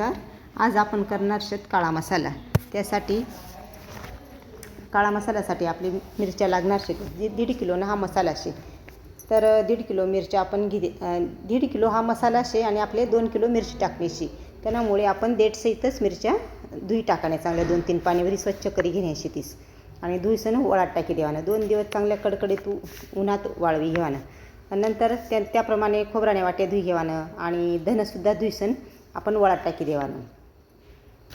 नमस्कार. आज आपण करणार शेत काळा मसाला. त्यासाठी काळा मसाल्यासाठी आपली मिरच्या लागणार शेत दि दीड किलोनं हा मसाला शे. तर दीड किलो मिरच्या आपण घे दीड किलो हा मसाला शे आणि आपले दोन किलो मिरची टाकण्याची त्यामुळे आपण देठसहितच मिरच्या धुई टाकाने चांगल्या दोन तीन पाणीवरी स्वच्छ करी घेण्याची तीस. आणि धुईसण वळात टाकी देवानं. दोन दिवस चांगल्या कडकडीत उन्हात वाळवी घेवानं. नंतर त्या त्याप्रमाणे खोबराने वाटे धुई घेवानं. आणि धनसुद्धा धुईसन आपण वळात टाकी देवानं.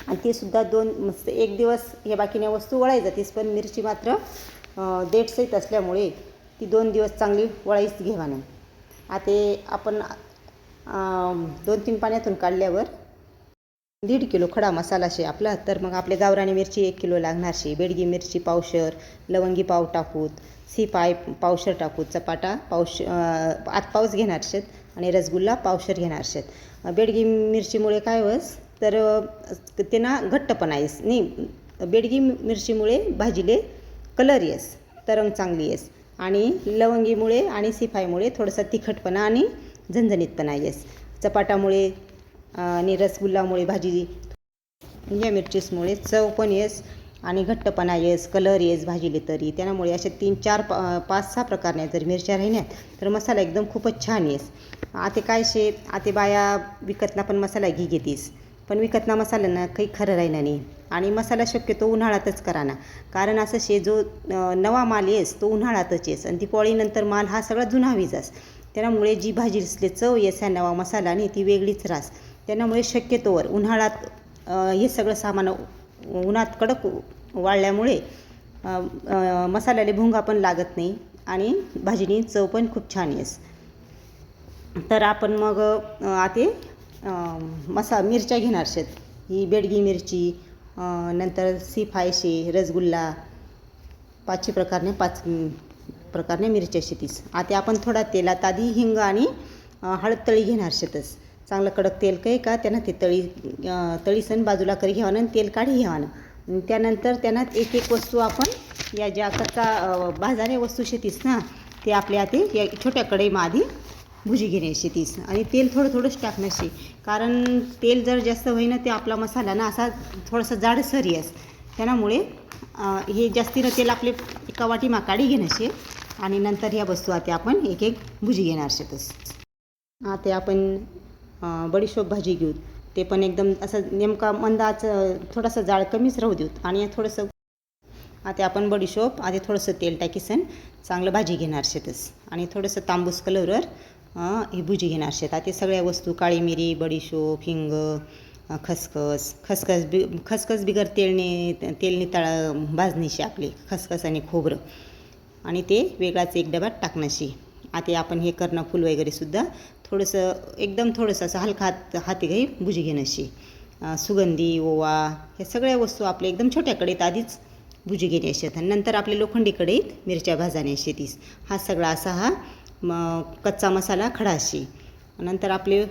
आणि ती सुद्धा दोन मस्त एक दिवस हे बाकीने वस्तू वळाई तीच पण मिरची मात्र अं, देठसहित असल्यामुळे ती दोन दिवस चांगली वळाईच घेवानं. आता आपण दोन तीन पाण्यातून काढल्यावर दीड किलो खडा मसाला शे आपला. तर मग आपले गावरानी मिरची एक किलो लागणार शे. बेडगी मिरची पावशर लवंगी पाव टाकूत सिपाय पावशर टाकूत चपाटा पावश आत पाऊस घेणार शेत आणि रसगुल्ला पावशर घेणार शेत. बेडगी मिरचीमुळे काय होस तर ते ना घट्टपणा येस नाही बेडगी मिरचीमुळे भाजीले कलर येस तरंग चांगली येस. आणि लवंगीमुळे आणि सिफायमुळे थोडंसं तिखटपणा आणि झणझणीतपणा येस. चपाटामुळे आणि रसगुल्लामुळे भाजी या मिरचीसमुळे चव पण येस आणि घट्टपणा येस कलर येस भाजीले तरी. त्यामुळे असे तीन चार पा पाच सहा प्रकारने जर मिरच्या राहिल्या तर मसाला एकदम खूपच छान येस. आता काय शे आता बाया विकतना पण मसाला घी घेतीस पण विकतना ना काही खरं राहिलं नाही. आणि मसाला शक्यतो उन्हाळ्यातच करा ना कारण असं शे जो नवा माल येस तो उन्हाळ्यातच येस. आणि दिपावळीनंतर माल हा सगळा जुना विजास त्यामुळे जी भाजी असले चव येस ह्या नवा मसाला आणि ती वेगळीच रास. त्यामुळे शक्यतोवर उन्हाळ्यात हे सगळं सामान उन्हात कडक वाळल्यामुळे मसाल्याला भुंगा पण लागत नाही आणि भाजीनी चव पण खूप छान येस. तर आपण मग आते मसा मिरच्या घेणार शेत. ही बेडगी मिरची नंतर नंतर सिफायशे रसगुल्ला पाचशे प्रकारने पाच प्रकारने मिरच्या शेतीस. आता आपण थोडा तेलात आधी हिंग आणि हळद तळी घेणार शेतच चांगलं कडक तेल काही का त्यांना ते तळी तळीसन बाजूला करी घ्यावानं आणि तेल काढी घ्यावानं त्यानंतर त्यांना एक एक वस्तू आपण या ज्या कच्चा अं, वस्तू शेतीस ना ते आपल्या आते या छोट्या कढईमा आधी भुजी घेण्याची तीस आणि तेल थोडं थोडंच टाकण्याची कारण तेल जर जास्त होईना ते आपला मसाला ना असा थोडासा जाडसरी येस त्यामुळे हे जास्तीनं तेल आपले एका वाटी माकाडी घेण्याचे आणि नंतर ह्या वस्तू आता आपण एक एक भुजी घेणार शेतच आता आपण बडीशोप भाजी घेऊ ते पण एकदम असं नेमका मंदाचं थोडासा जाळ कमीच राहू देऊत. आणि थोडंसं आता आपण बडीशोप आधी थोडंसं तेल टाकीसन. चांगलं भाजी घेणार शेतच आणि थोडंसं तांबूस कलरवर ही भुजी घेणार शेत. आता सगळ्या वस्तू काळी मिरी बडीशोप हिंग खसखस. खसखस बि खसखस बिगर तेलने तेलने तळा भाजणीशी आपली खसखस आणि खोबरं. आणि ते वेगळाच एक डब्यात टाकण्याशी. आता आपण हे करणं फुल वगैरेसुद्धा थोडंसं एकदम थोडंसं असं हलका हात हाती घाई भुजी घेण्याशी सुगंधी ओवा ह्या सगळ्या वस्तू आपल्या एकदम छोट्या कढईत आधीच भुजी घेण्याशी आहेत. आणि नंतर आपले लोखंडी कढईत मिरच्या भाजण्याशी तीस हा सगळा असा हा म कच्चा मसाला खडाशी. नंतर आपले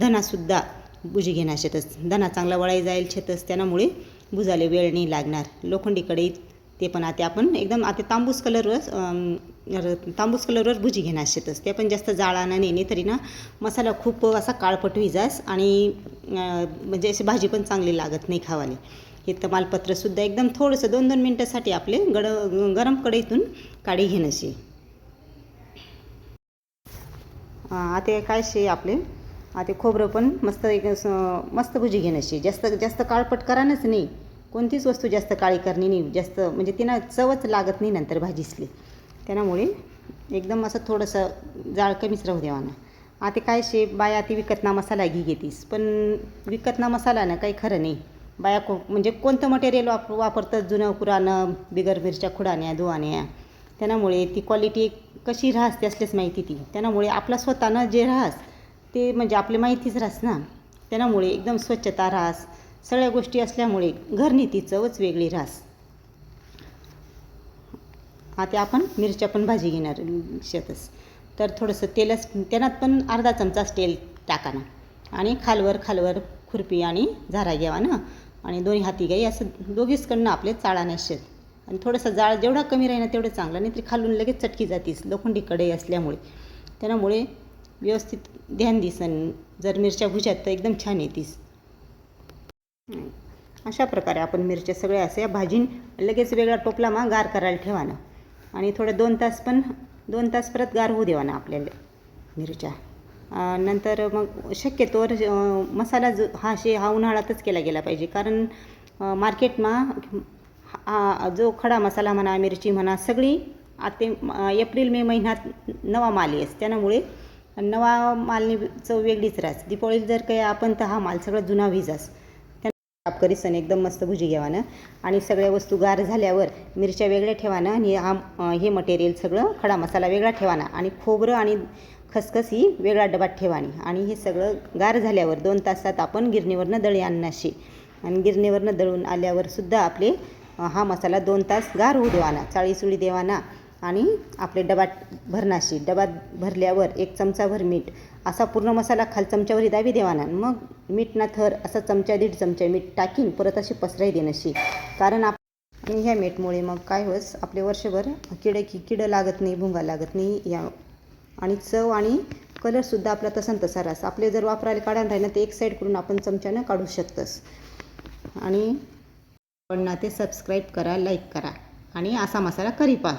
धनासुद्धा भुजी घेण्याशी शेतच धना चांगला वळाई जाईल शेतच त्यामुळे भुजाले वेळ नाही लागणार. लोखंडी कढईत ते पण आता. आपण एकदम आता तांबूस कलरवर तांबूस कलरवर भुजी घेणार शेतच ते पण जास्त जाळाना नाही नाही तरी ना मसाला खूप असा काळपट विजास आणि म्हणजे अशी भाजी पण चांगली लागत नाही खावाली. हे तमालपत्रसुद्धा एकदम थोडंसं दोन दोन मिनटासाठी आपले गड गरम कढईतून काढी घेण्याशी आता काय शे आपले? आता खोबरं पण मस्त एक असं मस्त भुजी घेण्याशी जास्त जास्त काळपट करानच नाही. कोणतीच वस्तू जास्त काळी करणे नाही. जास्त म्हणजे तिनं चवच लागत नाही नंतर भाजीसली. त्यामुळे एकदम असं थोडंसं जाळ कमीच राहू द्यावा ना. आता काय शे बाया ती विकतना मसाला घी घेतीस. पण विकतना मसाला ना काही खरं नाही. बाया को म्हणजे कोणतं मटेरियल वाप वापरतं जुनं पुराणं बिगर मिरच्या खुडाण्या धुवाण्या. त्यामुळे ती क्वालिटी कशी राहस ते असलेच माहिती ती. त्यामुळे आपला स्वतःनं जे राहस ते म्हणजे आपली माहितीच राहस ना. त्यामुळे एकदम स्वच्छता राहस. सगळ्या गोष्टी असल्यामुळे घरनी ती चवच वेगळी राहस आता आपण मिरच्या पण भाजी घेणार शेतच तर थोडंसं तेलच त्यानात पण अर्धा चमचाच तेल टाका ना आणि खालवर खालवर खुरपी आणि झारा घ्यावा ना आणि दोन्ही हाती घ्याई असं दोघीचकडनं आपले चाळाने शेत. आणि थोडंसं जाळ जेवढा कमी राहील ना तेवढं चांगलं. नाही तरी खालून लगेच चटकी जातीस. लोखंडी कढई असल्यामुळे. त्यामुळे व्यवस्थित ध्यान दिसन. जर मिरच्या भुजात तर एकदम छान येतीस. अशा प्रकारे आपण मिरच्या सगळ्या असे भाजीन लगेच वेगळा टोपला मग गार करायला ठेवाना. आणि थोडे दोन तास पण दोन तास परत गार होऊ देवाना आपल्याला मिरच्या. नंतर मग शक्यतोवर मसाला जो हा शे हा उन्हाळ्यातच केला गेला पाहिजे. कारण मार्केटमा जो खडा मसाला म्हणा मिरची म्हणा सगळी आता एप्रिल मे महिन्यात नवा माल येस. त्यामुळे नवा मालनी चव वेगळीच राहस. दिपावळीला जर काही आपण तर हा माल सगळा जुना विजास करीसन एकदम मस्त भुजी घ्यावानं आणि सगळ्या वस्तू गार झाल्यावर मिरच्या वेगळ्या ठेवानं आणि हा हे मटेरियल सगळं खडा मसाला वेगळा ठेवाना. आणि खोबरं आणि खसखस ही वेगळा डबात ठेवानी. आणि हे सगळं गार झाल्यावर दोन तासात आपण गिरणीवरनं दळी आणण्याशी आणि गिरणीवरनं दळून आल्यावरसुद्धा आपले हा मसाला दोन तास गार होऊ देवाना. चाळीसुळी देवाना. आणि आपले डबात भरणाशी डबात भरल्यावर एक चमचाभर मीठ असा पूर्ण मसाला खाल चमच्यावर दाबी देवाना. मग मीठ ना थर असा चमचा दीड चमचा मीठ टाकीन परत अशी पसराई देणशी कारण आप आणि ह्या मीठमुळे मग काय होस आपले वर्षभर किडे की किडं लागत नाही भुंगा लागत नाही या आणि चव आणि कलरसुद्धा आपला तसा तसा रास. आपले जर वापरायला काढायला राहिलं तर एक साईड करून आपण चमच्यानं काढू शकतोस. आणि पण ना ते सबस्क्राईब करा लाईक करा. आणि असा मसाला करी पहा.